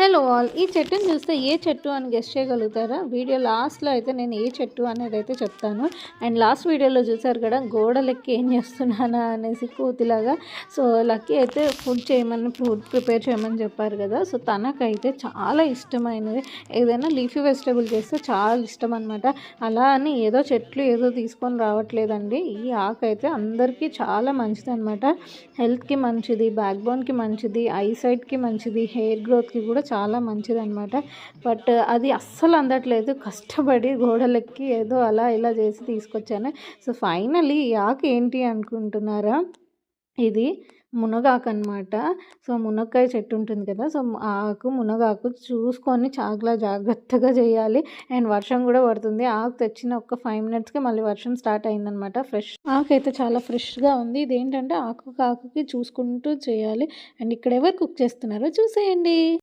Hello all ఈ చెట్టుని చూస్తే ఏ చెట్టు అని గెస్ట్ చేయగలుగుతారా? వీడియో లాస్ట్లో అయితే నేను ఏ చెట్టు అనేది అయితే చెప్తాను. అండ్ లాస్ట్ వీడియోలో చూసారు కదా గోడలెక్కి ఏం చేస్తున్నానా అనేసి కూతిలాగా. సో లక్కీ అయితే ఫుడ్ చేయమని ఫుడ్ ప్రిపేర్ చేయమని చెప్పారు కదా. సో తనకైతే చాలా ఇష్టమైనది. ఏదైనా లీఫీ వెజిటేబుల్ చేస్తే చాలా ఇష్టం అనమాట అలా అని ఏదో చెట్లు ఏదో తీసుకొని రావట్లేదండి. ఈ ఆకు అయితే అందరికీ చాలా మంచిది అనమాట హెల్త్కి మంచిది బ్యాక్ బోన్కి మంచిది ఐసైట్కి మంచిది హెయిర్ గ్రోత్కి కూడా చాలా మంచిదనమాట బట్ అది అస్సలు అందట్లేదు. కష్టపడి గోడలెక్కి ఏదో అలా ఇలా చేసి తీసుకొచ్చాను. సో ఫైనలీ యాక్ ఆకు ఏంటి అనుకుంటున్నారా? ఇది మునగాకు అనమాట సో మునక్కాయ చెట్టు ఉంటుంది కదా సో ఆకు మునగాకు చూసుకొని చాలా జాగ్రత్తగా చేయాలి. అండ్ వర్షం కూడా పడుతుంది. ఆకు తెచ్చిన ఒక ఫైవ్ మినిట్స్కి మళ్ళీ వర్షం స్టార్ట్ అయిందనమాట ఫ్రెష్ ఆకు అయితే చాలా ఫ్రెష్గా ఉంది. ఇది ఏంటంటే ఆకు ఆకుకి చూసుకుంటూ చేయాలి. అండ్ ఇక్కడ ఎవరు కుక్ చేస్తున్నారో చూసేయండి.